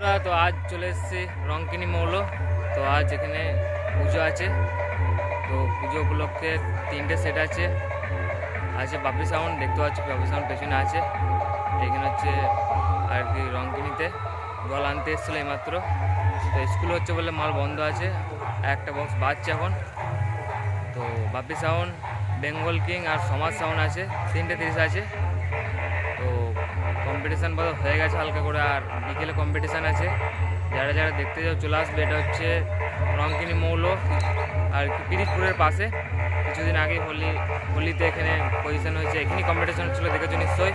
বন্ধুরা, তো আজ চলে এসেছি রংকিনি মৌল। তো আজ এখানে পুজো আছে। তো পুজো উপলক্ষে তিনটে সেট আছে। আছে বাপি সাউন্ড দেখতে পাচ্ছি বাপি সাউন্ড পেছনে আছে। এখানে হচ্ছে আর কি রংকিনিতে জল আনতে এসেছিল এইমাত্র। তো স্কুল হচ্ছে বলে মাল বন্ধ আছে। একটা বক্স বাজছে এখন। তো বাপি সাউন্ড বেঙ্গল কিং আর সমাজ সাউন্ড আছে। তিনটে তিরিশ আছে। কম্পিটিশান বোধ হয়ে গেছে হালকা করে। আর বিকেলে কম্পিটিশান আছে। যারা যারা দেখতে যাও, চলে আসবে। এটা হচ্ছে রংকিনী মৌল আর পিরিজপুরের পাশে। কিছুদিন আগে হোলি, হোলিতে এখানে পজিশন হয়েছে। এখানেই কম্পিটিশান হচ্ছিল, দেখেছ নিশ্চয়ই?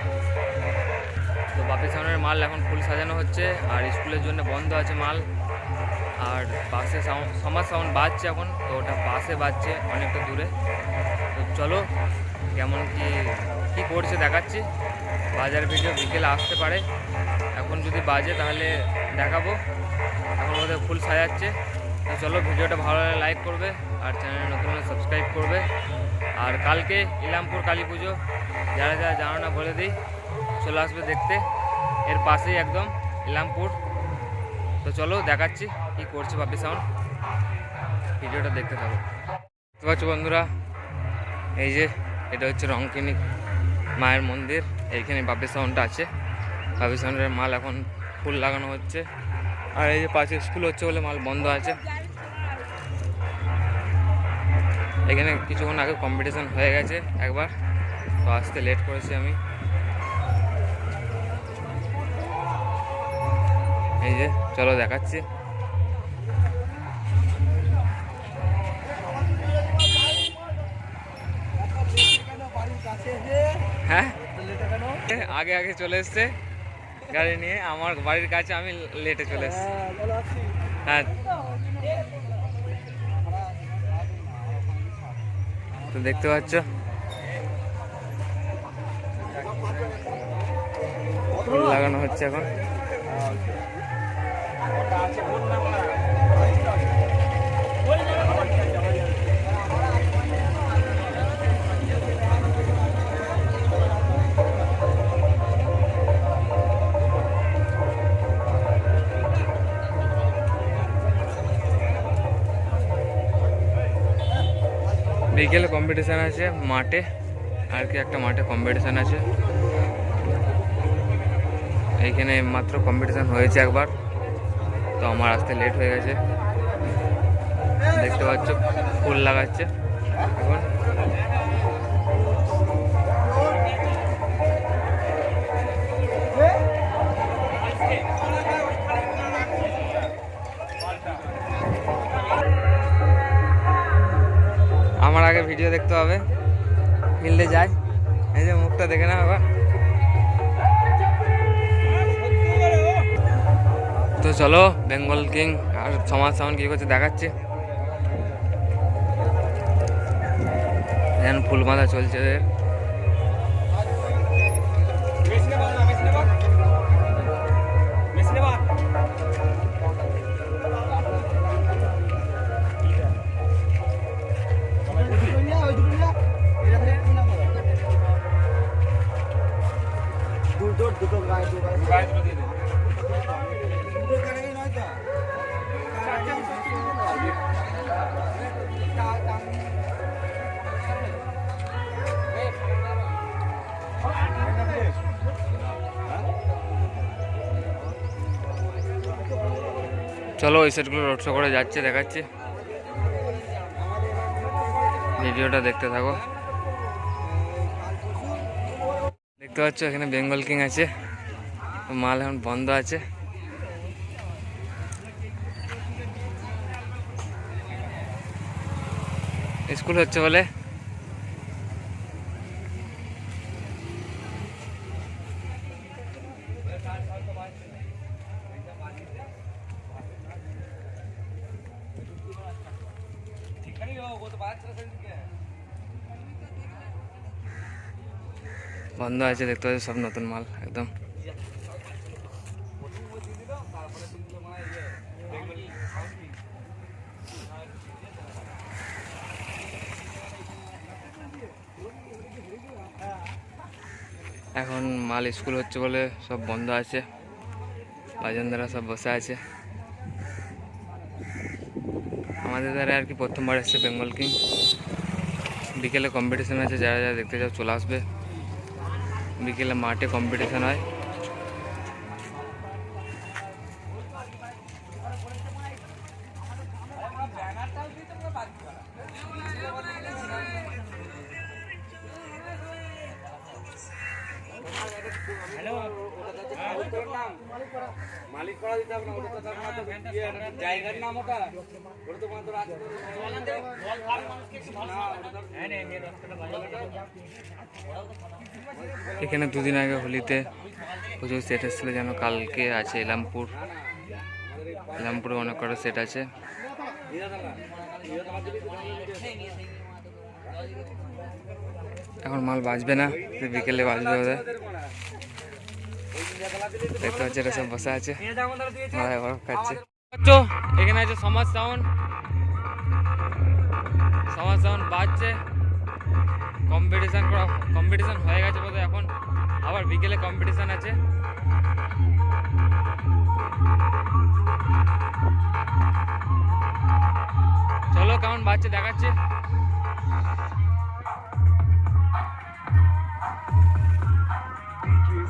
তো বাপি সাউন্ডের মাল এখন ফুল সাজানো হচ্ছে। আর স্কুলের জন্য বন্ধ আছে মাল। আর পাশে সাউন্ড, সমাজ সাউন্ড বাজছে এখন। তো ওটা পাশে বাজছে অনেকটা দূরে। তো চলো, কেমন কি কি করছে দেখাচ্ছি। বাজার ভিডিও বিকেলে আসতে পারে। এখন যদি বাজে তাহলে দেখাবো। এখন ওদের ফুল সাজাচ্ছে। তো চলো ভিডিওটা ভালো লাগলে লাইক করবে আর চ্যানেলে নতুন সাবস্ক্রাইব করবে। আর কালকে ইলামপুর কালী পুজো। যারা যারা জানো না বলে দিই, চলে আসবে দেখতে। এর পাশেই একদম ইলামপুর। তো চলো দেখাচ্ছি কি করছে বাপি সাউন্ড। ভিডিওটা দেখতে থাকো। পাচ্ছ বন্ধুরা, এই যে এটা হচ্ছে রংকিনী। মায়ের মন্দির, এইখানে বাপি সাউন্ডটা আছে। বাপি সাউন্ডের মাল এখন ফুল লাগানো হচ্ছে। আর এই যে পাশে স্কুল হচ্ছে বলে মাল বন্ধ আছে। এখানে কিছুক্ষণ আগে কম্পিটিশন হয়ে গেছে একবার। তো আসতে লেট করেছি আমি। এই যে, চলো দেখাচ্ছি। হ্যাঁ? আগে আগে চলে এসছে। গাড়ি নিয়ে আমার বাড়ির কাছে আমি লেটে চলে এসছি। হ্যাঁ তো দেখতে পাচ্ছ? লাগানো হচ্ছে এখন। বিকেলে কম্পিটিশান আছে, মাঠে, আর কি একটা মাঠে কম্পিটিশান আছে। এইখানে মাত্র কম্পিটিশান হয়েছে একবার, তো আমার আসতে লেট হয়ে গেছে। দেখতে পাচ্ছ, ফুল লাগাচ্ছে। এখন আগে ভিডিও দেখতে হবে। ফিল্ডে যায় এই যে মুখটা দেখে না বাবা তো চলো, বেঙ্গল কিং আর সমাজ সামান কি করছে দেখাচ্ছে। ফুল মাথা চলছে চলো ওই সেটগুলো রোড শো করে যাচ্ছে, দেখাচ্ছে। ভিডিওটা দেখতে থাকো। দেখতে পাচ্ছ এখানে বেঙ্গল কিং আছে। মাল এখন বন্ধ আছে। স্কুল হচ্ছে বলে? বন্ধ আছে, দেখতে পাচ্ছি সব নতুন মাল, একদম। এখন মাল স্কুল হচ্ছে বলে সব বন্ধ আছে। বাজনদারা সব বসে আছে। আমাদের দ্বারা আর কি প্রথমবার এসছে বেঙ্গল কিং বিকেলে কম্পিটিশন আছে, যারা যারা দেখতে চাও চলে আসবে। বিকেলে মাঠে কম্পিটিশন হয়। মালিক করা দিতে হবে না, ওটা তো জায়গার নাম ওটা। ওটা তো মাত্র এখানে দুদিন আগে হোলিতে প্রচুর সেট এসেছিল, যেন কালকে আছে এলামপুর এলামপুরে অনেক কটা সেট আছে। এখন মাল বাজবে না, বিকেলে বাজবে ওদের দেখতে পাচ্ছি এরা সব আছে। এখানে আছে সমাজ সাউন্ড। সমাজ সাউন্ড বাজছে। কম্পিটিশন কম্পিটিশন হয়ে গেছে বোধহয় এখন। আবার বিকেলে কম্পিটিশন আছে। চলো কেমন বাচ্চা দেখাচ্ছে।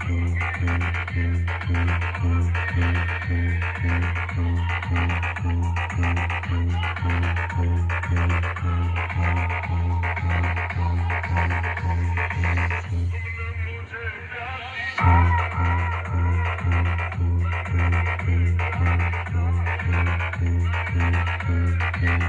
DJ's Sagar From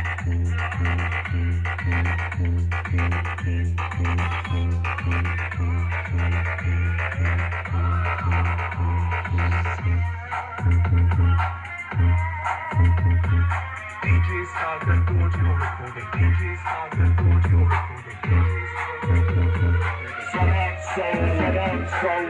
that soul, from